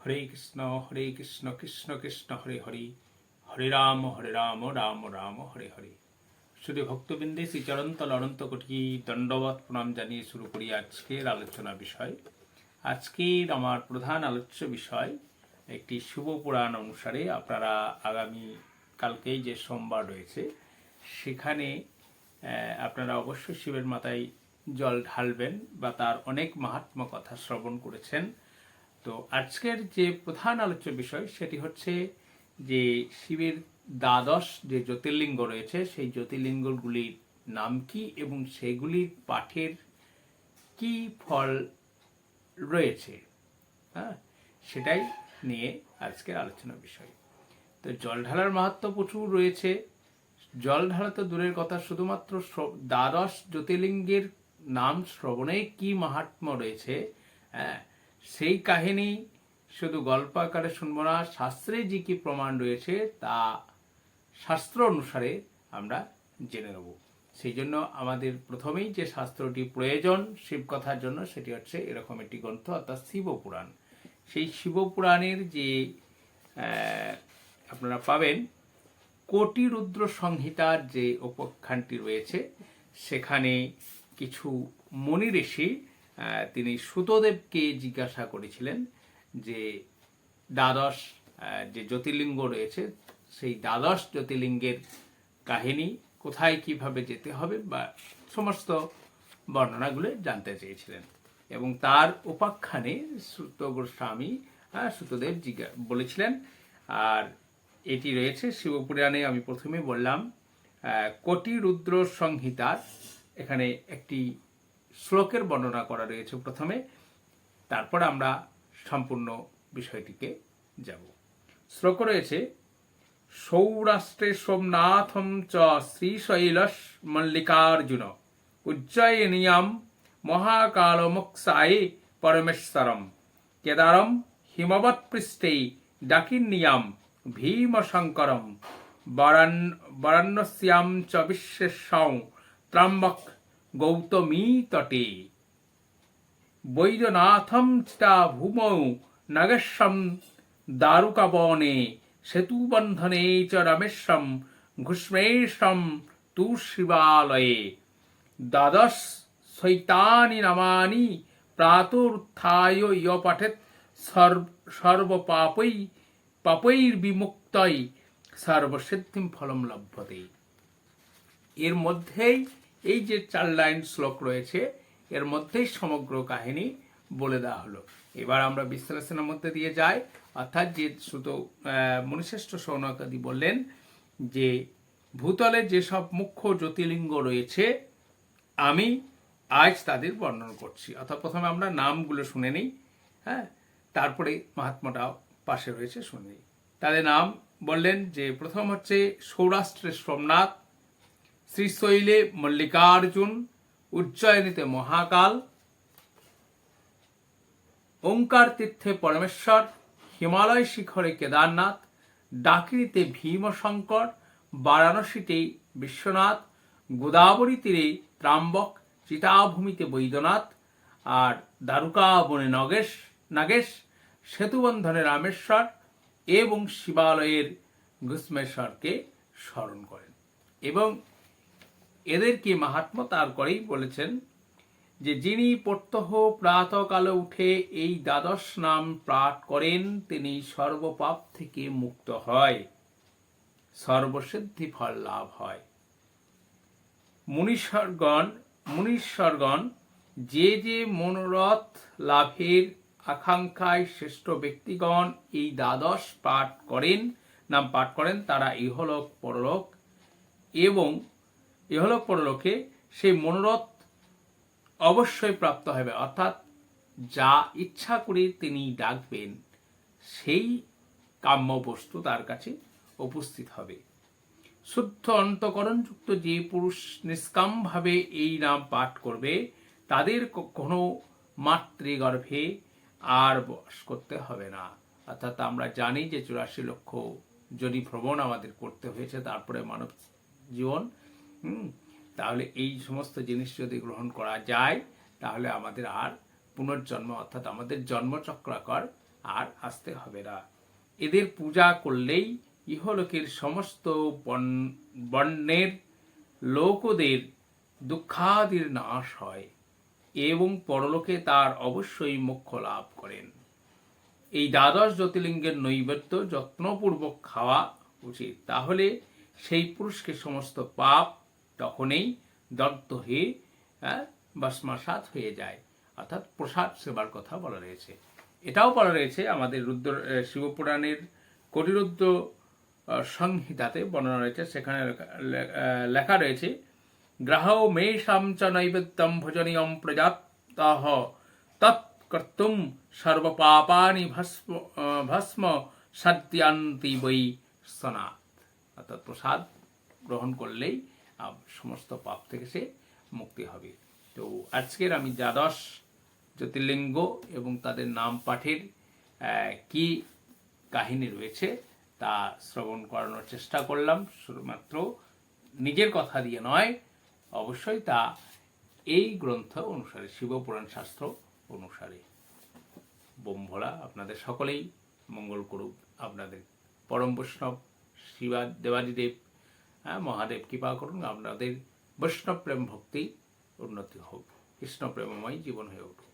হরে কৃষ্ণ হরে কৃষ্ণ কৃষ্ণ কৃষ্ণ, হরে হরে। হরে রাম হরে রাম রাম রাম, হরে হরে। শুধু ভক্তবৃন্দে শ্রীচরন্তল অনন্ত কোটি দণ্ডবত প্রণাম জানিয়ে শুরু করি আজকের আলোচনা বিষয়। আজকের আমার প্রধান আলোচ্য বিষয় একটি শুভ পুরাণ অনুসারে আপনারা আগামী কালকেই যে সোমবার রয়েছে, সেখানে আপনারা অবশ্যই শিবের মাথায় জল ঢালবেন বা তার অনেক মাহাত্ম কথা শ্রবণ করেছেন। তো আজকের যে প্রধান আলোচ্য বিষয় সেটি হচ্ছে যে শিবের দ্বাদশ যে জ্যোতির্লিঙ্গ রয়েছে, সেই জ্যোতির্লিঙ্গগুলির নাম কি এবং সেগুলির পাঠের কি ফল রয়েছে? হ্যাঁ সেটাই নিয়ে আজকের আলোচনা বিষয়। তো জল ঢালার মাহাত্ম প্রচুর রয়েছে। জল ঢালা তো দূরের কথা, শুধুমাত্র দ্বাদশ জ্যোতির্লিঙ্গের নাম শ্রবণে কি মাহাত্ম্য রয়েছে? হ্যাঁ সেই কাহিনী শুধু গল্প আকারে শুনব না, শাস্ত্রে যে কি প্রমাণ রয়েছে তা শাস্ত্র অনুসারে আমরা জেনে নেব। সেই জন্য আমাদের প্রথমেই যে শাস্ত্রটি প্রয়োজন শিব কথার জন্য, সেটি হচ্ছে এরকম একটি গ্রন্থ, অর্থাৎ শিবপুরাণ সেই শিবপুরাণের যে আপনারা পাবেন কোটি রুদ্র সংহিতার যে উপাখ্যানটি রয়েছে, সেখানে কিছু মনি ঋষি তিনি সুতদেবকে জিজ্ঞাসা করেছিলেন যে দ্বাদশ যে জ্যোতির্লিঙ্গ রয়েছে, সেই দ্বাদশ জ্যোতির্লিঙ্গের কাহিনী কোথায় কীভাবে যেতে হবে বা সমস্ত বর্ণনাগুলো জানতে চেয়েছিলেন। এবং তার উপাখ্যানে সুত গোস্বামী সুতদেব জিজ্ঞা, বলেছিলেন, আর এটি রয়েছে শিবপুরাণে, আমি প্রথমে বললাম কোটি রুদ্র সংহিতার এখানে একটি শ্লোকের বর্ণনা করা রয়েছে প্রথমে, তারপর আমরা সম্পূর্ণ বিষয়টিকে যাব। শ্লোক রয়েছে, সৌরাষ্ট্রে সোমনাথম চ শ্রীশৈলস মল্লিকার্জুন, উজ্জয়িনিয়াম মহাকালমুক্সায়ে পরমেশ্বরম, কেদারম হিমবৎপৃষ্ঠে ডাকিনিয়াম ভীমশঙ্করম বরান বরান্নস্যাম চ বিশ্বেশ্বং ত্রম্বক গৌতমী তটে। বৈদ্যনাথম চিতা ভূমৌ নগেশ্বম দারুকাবনে সেতুবন্ধনে চ রমেশ্বম ঘুষ্মেশ্বম তু শিবালয়ে। দ্বাদশ শৈতানি নামানি প্রাতুর্থায় ইয় পঠেত সর্বপাপৈ পাপৈর্বিমুক্তই সর্বসিদ্ধিম ফলম লভ্যতে। এর মধ্যেই এই যে চার লাইন শ্লোক রয়েছে, এর মধ্যেই সমগ্র কাহিনী বলে দেওয়া হলো। এবার আমরা বিশ্লেষণের মধ্যে দিয়ে যাই। অর্থাৎ যে শুধু মনুশ্রেষ্ঠ সৌনকাদি বললেন যে, ভূতলে যেসব মুখ্য জ্যোতির্লিঙ্গ রয়েছে, আমি আজ তাদের বর্ণনা করছি। অর্থাৎ প্রথমে আমরা নামগুলো শুনে নিই হ্যাঁ? তারপরে মহাত্মাটা পাশে রয়েছে, শুনে নিই। তাদের নাম বললেন যে, প্রথম হচ্ছে সৌরাষ্ট্রের সোমনাথ শ্রীশৈলে মল্লিকার্জুন, উজ্জয়িনীতে মহাকাল, ওঙ্কার তীর্থে পরমেশ্বর, হিমালয় শিখরে কেদারনাথ, ডাকিনীতে ভীমশঙ্কর, বারাণসীতে বিশ্বনাথ গোদাবরী তীরে ত্রাম্বক, চিতাভূমিতে বৈদ্যনাথ আর দ্বারকা বনে নগেশ, নাগেশ, সেতুবন্ধনে রামেশ্বর এবং শিবালয়ের ঘুষ্মেশ্বরকে স্মরণ করেন। এবং এদেরকে মাহাত্ম তার করেই বলেছেন যে, যিনি প্রত্যহ প্রাতকালে উঠে এই দ্বাদশ নাম পাঠ করেন, তিনি সর্বপাপ থেকে মুক্ত হয়, সর্বসিদ্ধি ফল লাভ হয়। মুনীশ্বরগণ মুনীশ্বরগণ যে যে মনোরথ লাভের আকাঙ্ক্ষায় শ্রেষ্ঠ ব্যক্তিগণ এই দ্বাদশ পাঠ করেন, নাম পাঠ করেন, তারা ইহলোক, পরলোক এবং ইহলোক পরলোকে সেই মনোরথ অবশ্যই প্রাপ্ত হবে। অর্থাৎ যা ইচ্ছা করে তিনি ডাকবেন, সেই কাম্য বস্তু তার কাছে উপস্থিত হবে। শুদ্ধ অন্তকরণযুক্ত যে পুরুষ নিষ্কামভাবে এই নাম পাঠ করবে, তাদের কোনো মাতৃগর্ভে আর বস করতে হবে না। অর্থাৎ আমরা জানি যে চুরাশি লক্ষ যদি ভ্রমণ আমাদের করতে হয়েছে, তারপরে মানব জীবন হুম, তাহলে এই সমস্ত জিনিস যদি গ্রহণ করা যায়, তাহলে আমাদের আর পুনর্জন্ম, অর্থাৎ আমাদের জন্মচক্রাকর আর আসতে হবে না। এদের পূজা করলেই ইহলোকের সমস্ত বর্ণের লোকদের দুঃখাদির নাশ হয় এবং পরলোকে তার অবশ্যই মোক্ষ লাভ করেন। এই দ্বাদশ জ্যোতির্লিঙ্গের নৈবেদ্য যত্নপূর্বক খাওয়া উচিত। তাহলে সেই পুরুষকে সমস্ত পাপ তখনই দত্ত হ্যাঁ, ভস্মসাৎ হয়ে যায়। অর্থাৎ প্রসাদ সেবার কথা বলা রয়েছে। এটাও বলা রয়েছে আমাদের রুদ্র শিবপুরাণের কটিরুদ্র সংহিতাতে বর্ণনা রয়েছে। সেখানে লেখা- রয়েছে গ্রাহ মেষাম চ নৈবেদ্যম ভোজনীয়ম প্রজাতঃ তৎকর্তুম সর্বপাপানি ভস্ম ভস্ম সত্যান্তি বৈ সনাত। অর্থাৎ প্রসাদ গ্রহণ করলেই সমস্ত পাপ থেকে সে মুক্তি হবে। তো আজকের আমি দ্বাদশ জ্যোতির্লিঙ্গ এবং তাদের নাম পাঠের কি কাহিনী রয়েছে তা শ্রবণ করানোর চেষ্টা করলাম। শুধুমাত্র নিজের কথা দিয়ে নয়, অবশ্যই তা এই গ্রন্থ অনুসারে, শিবপুরাণ শাস্ত্র অনুসারে। বোম ভোলা, আপনাদের সকলেই মঙ্গল করুক। আপনাদের পরম বৈষ্ণব, শিবা, দেবাদিদেব হ্যাঁ, মহাদেব কৃপা করুন আপনাদের বৈষ্ণব প্রেম ভক্তি উন্নতি হোক কৃষ্ণ প্রেমময় জীবন হয়ে উঠুক।